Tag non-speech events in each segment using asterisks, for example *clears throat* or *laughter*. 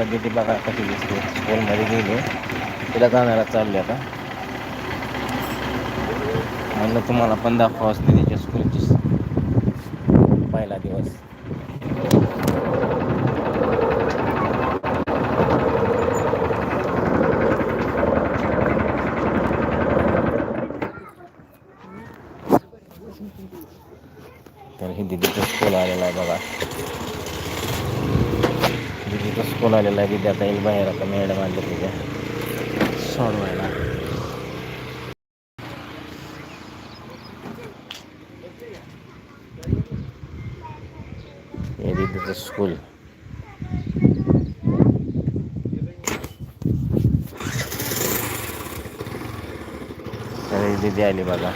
आता दिदी बघा कशी दिसते. स्कूलमध्ये गेली. तिला जाण्याला चालले आता. म्हणलं तुम्हाला पण दाखवा असते त्याच्या स्कूलची. पहिला दिवस. तर हे दिदीचं स्कूल आलेलं आहे बघा. तिथं स्कूल आलेला आहे. दिदी आता येईल बाहेर आता मॅडम आले तिथे. सोडवायला. हे दिदीचं स्कूल दिदी आली बघा.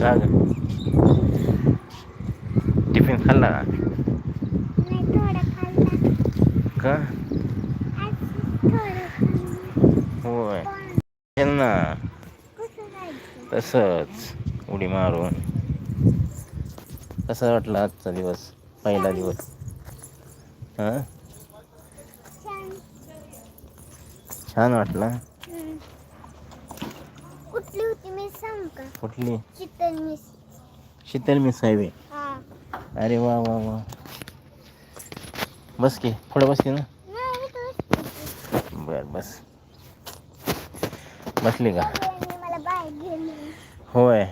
का ग? टिफिन खाल्ला का होय पण ना तसंच उडी मारून कसा वाटला आजचा दिवस पहिला दिवस हां छान छान वाटला कुठली होती मी सांग का? कुठली chicken miss. Sheetal miss highway हा. अरे वा वा वा. बस की पुढं बस की ना. नाही बर बस. बसली का? सगळ्यांनी मला बाहेर गेली. होय.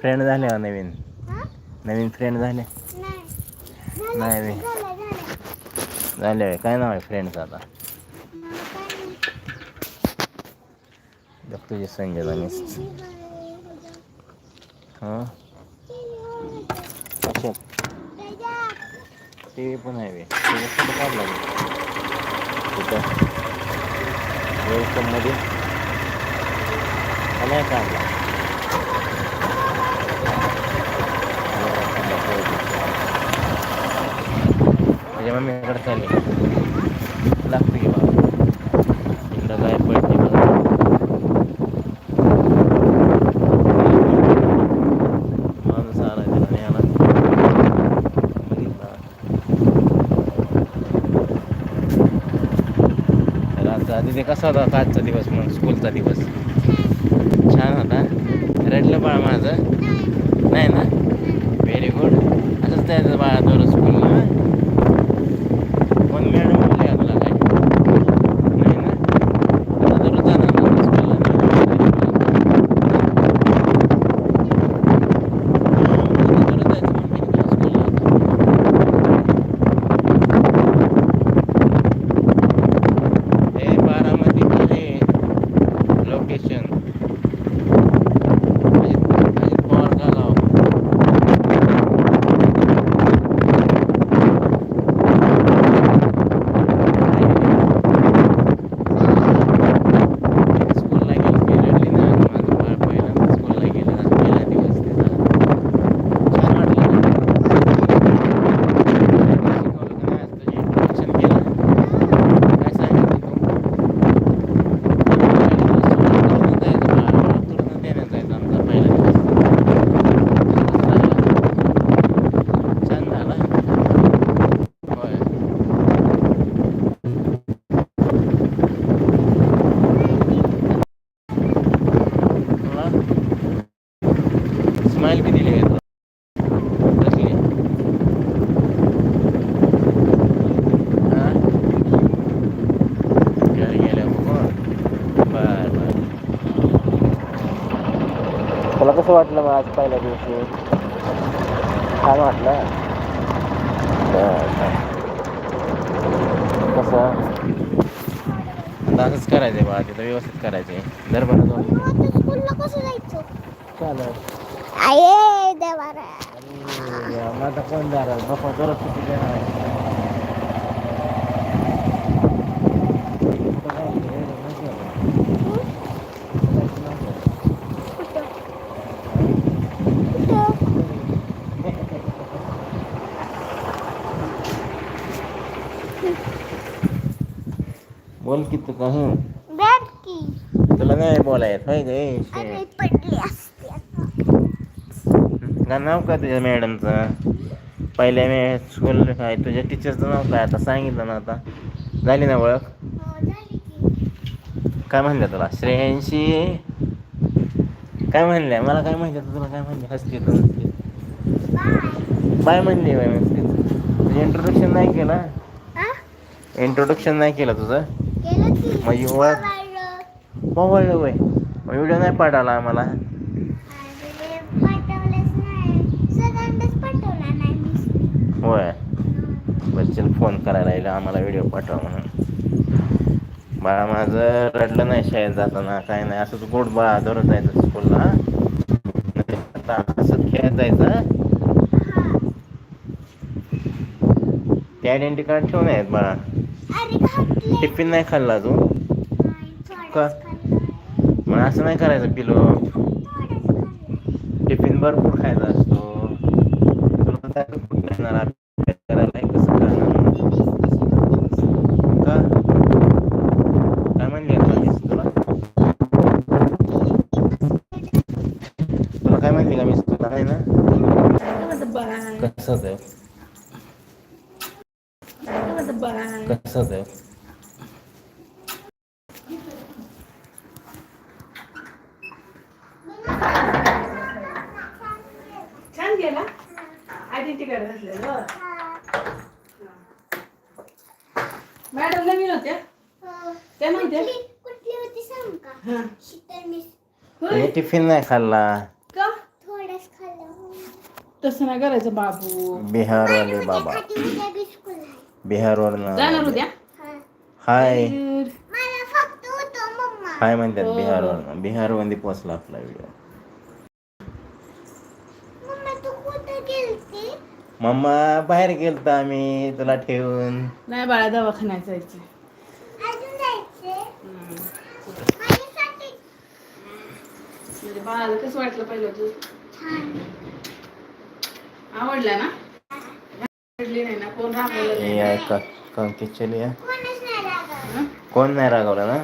फ्रेंड झाले का नवीन? हा? नवीन फ्रेंड झाले नाही. नाही झालं बे. झालं झालं झाले होय. काय नाव आहे फ्रेंडचं आता? बघ तुझी संजना मिस हां कशात टी व्ही पण आहे बे. तुझं फोटो काढला मी तिथं वेलकममध्ये का नाही काढला तुझ्या मम्मीकडे चालली लागतो की बाबा इकडं काय पडते बघा माणूस आला त्याला नाही आला बघितला तर तिथे कसा होता आजचा दिवस मग स्कूलचा दिवस. छान होता. रडलं बाळ माझं. नाही ना? व्हेरी गुड असंच त्याचं बाळा दररोज स्कूलला कोण मॅडम बोलले का तुला काय नाही ना आता दररोज जाणार ना स्कूलला दररोज जायचं मम्मीने तुला स्कूलला हे बारामती आहे लोकेशन अजित अजित पवार का गाव स्कूलला गेली की रडली ना माझं बाळ पहिल्यांदा स्कूलला गेलं ना पहिला दिवस तिचा छान वाटलं ना शिकवलं का नाही आज तुझी इंट्रोडक्शन केलं काय सांगितलं तू तुरून जायचं बाळा तुरून देण्यात जायचं आमचा पहिला दिवस छान झाला होय तुला स्माइल बी दिली का तुला कसली? हा? घरी गेल्या बघून बर बर तुला कसं वाटलं मग आज पहिल्या दिवशी? छान वाटलं? कसं? आता असंच करायचंय बा तिथं व्यवस्थित करायचंय. दर बरं चालेल. आये देवारा अरे या, मग आता कोण जाणार बापा दररोज किती देणार आहे कुठं जायचं हे माहिती आहे का? कुठं जायचं माहिती आहे का? कुठं कुठं बोल की तू कहून बॅग की तुला नाही बोलायत होय गे नाव का तुझ्या मॅडमचं? पहिल्या मी स्कूल काय तुझ्या टीचरचं नाव काय? आता सांगितलं ना आता. झाली ना ओळख? काय म्हणलं तुला? श्रेयांशी? काय म्हणल्या? मला काय म्हणलं तुला काय म्हणले? हसते तू बाय बाय म्हणली बाय म्हणते तुझं इंट्रोडक्शन नाही केलं? इंट्रोडक्शन नाही केलं तुझं? माझी ओळख- मोबाईल मोबाईल वय. व्हिडिओ नाही पाठवला आम्हाला अरे पाठवलंच नाही सगळ्यांनाच पाठवला नाही मी होय. बरं चल फोन करायला येईल आम्हाला व्हिडिओ पाठवा म्हणून. बाळा माझं रडलं नाही शाळेत जाताना काय नाही. असंच गोड बाळा धरून जायचं स्कूलला आता असं खेळत जायचं. ते आयडेंटी कार्ड ठेवून आहेत बाळा. टिफिन नाही खाल्ला तू का? मग असं नाही करायचं पिलो. टिफिन भरपूर खायचा असतो. तुला काय कुठं येणार अभ्यास करायला हे कसं करणार मी वीस कशी नव्हती. का काय म्हणली आता मिस तुला तुला काय म्हणली का मिस तुला काय ना कसं आहे कसं आहे छान गेला घातलेलं मॅडम नवीन होत्या हो. त्या नव्हत्या कुठली होती सांग का हा. शीतल मिस होय टिफिन नाही खाल्ला का थोडंच खाल्लं तसं नाही करायचं बाबू बिहारवाले बाबा खाती उद्या आहे बिहारवरनं जाणार उद्या हा. हाय तर मला फक्त होतं मम्मा हाय म्हणतात. बिहारवरनं बिहारमध्ये पोचला आपला व्हिडिओ मम्मा तू कुठं गेलती मम्मा बाहेर गेलतो आम्ही तुला ठेवून. नाही बाळा दवाखान्यात जायचं म्हणजे बाळाला कसं वाटलं पहिलं तू? छान. आवडला ना? आवडली नाही ना? कोण नाही? हे हं? कोण नाही रागवलं ना?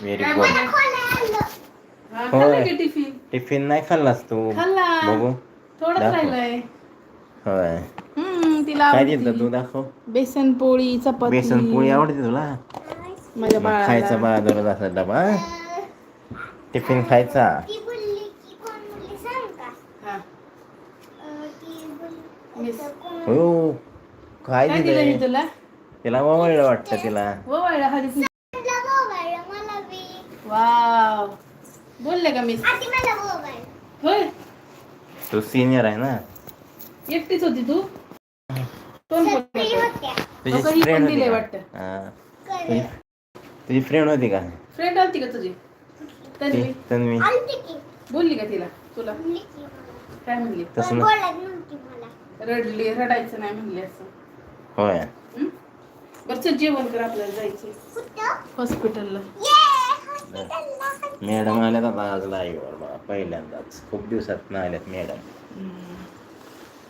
व्हेरी गुड हा, टिफिन? टिफिन नाही खाल्लास तू? खाल्ला. बघू. थोडंच दाखव. राहिलंय. होय. हम्म तिला काय. दिलं तू? दाखव. बेसन पोळी चपाती. बेसन पोळी आवडते तुला? माझ्या मग खायचा दररोज असा डबा टिफिन खायचा? ती बोलली की कोण बोलली सांग का हा. अं, ती बोलली मिस. आता कोण- हो काय काय दिलं दिलंय मी तुला? तिला ओवळलं वाटतं तिला. वाळला हळदी कुंकू. मला बोबायला मला बी वाव. बोलले का मी आधी मला बोबायला होय. तू सिनियर आहे ना? एकटीच होती तू? कोण कोण तुझी लोकं ही फ्रेंड पण होती का? वाटतं. हा. तुझी तुझी फ्रेंड होती का? फ्रेंड आलती का तुझी? तन्वी. ती तन्वी. बोलली का तिला? तुला. काय म्हणली? तसं पण ना रडली रडायचं नाही म्हणली असं. होय. हं? बरं चल जेवण कर आपल्याला जायचं. कुठं? हॉस्पिटलला. ये हॉस्पिटलला. मॅडम आल्यात आता आज लाईव्हवर बघा पहिल्यांदाच. खूप दिवसात ना आल्यात मॅडम.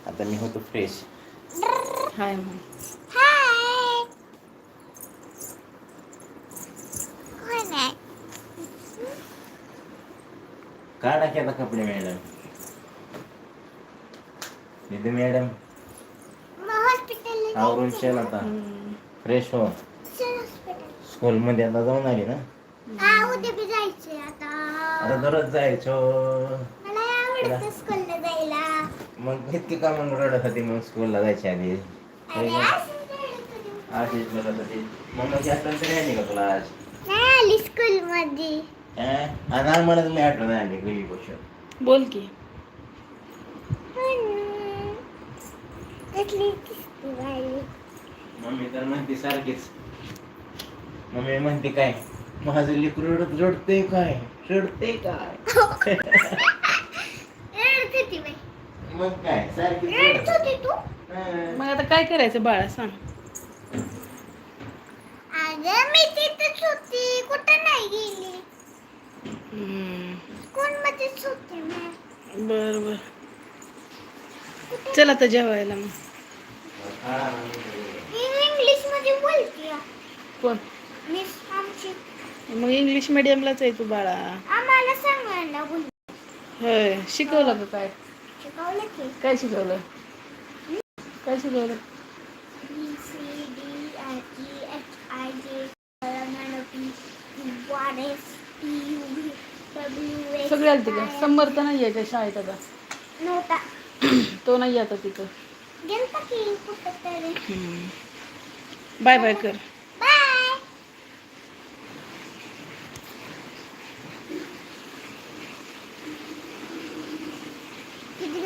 आता मी होतो फ्रेश. हाय मग. हाय कोण आहे काढा की आता कपडे मॅडम. दिदी मॅडम. आवरून चल आता. फ्रेश हो. हॉस्पिटल स्कूलमध्ये आता जाऊन आली ना? आता. दररोज जायचो मला आवडतं स्कूलला जायला मग इतकी का मग रडत होती? मग स्कूलला जायच्या आधी. आशिष रडत होती. मम्माची आठवण तरी आली का तुला आज? नाही आली स्कूल मध्ये? आणि आम्हाला तुम्ही आठवण आली घरी गोष्ट बोल की. कसली बाई. मम्मी तर म्हणते सारखीच. मम्मी म्हणते काय? माझं लिकरू रडत रडते काय? रडते काय. *laughs* मग काय? सारखी रडत होती. तू? मग आता काय करायचं बाळा सांग. अगं मी तिथंच होती. कुठं नाही गेली? मध्येच होती मी. बर बर. चल आता जेवायला मग. इंग्लिशमध्ये बोलते. कोण? मिस आमची. मग इंग्लिश मिडियमलाच आहे तू बाळा. आम्हाला सांगायला बोल. होय शिकवलं का काय? शिकवलं की? काय शिकवलं? काय शिकवलं? B C D I E H I J P R S T U V W H सगळे आलते का समर्थ नाही आहे का शाळेत आता? नव्हता. *clears throat* तो नाही आता तिथं. गेलता की कुठं तरी? बाय बाय कर.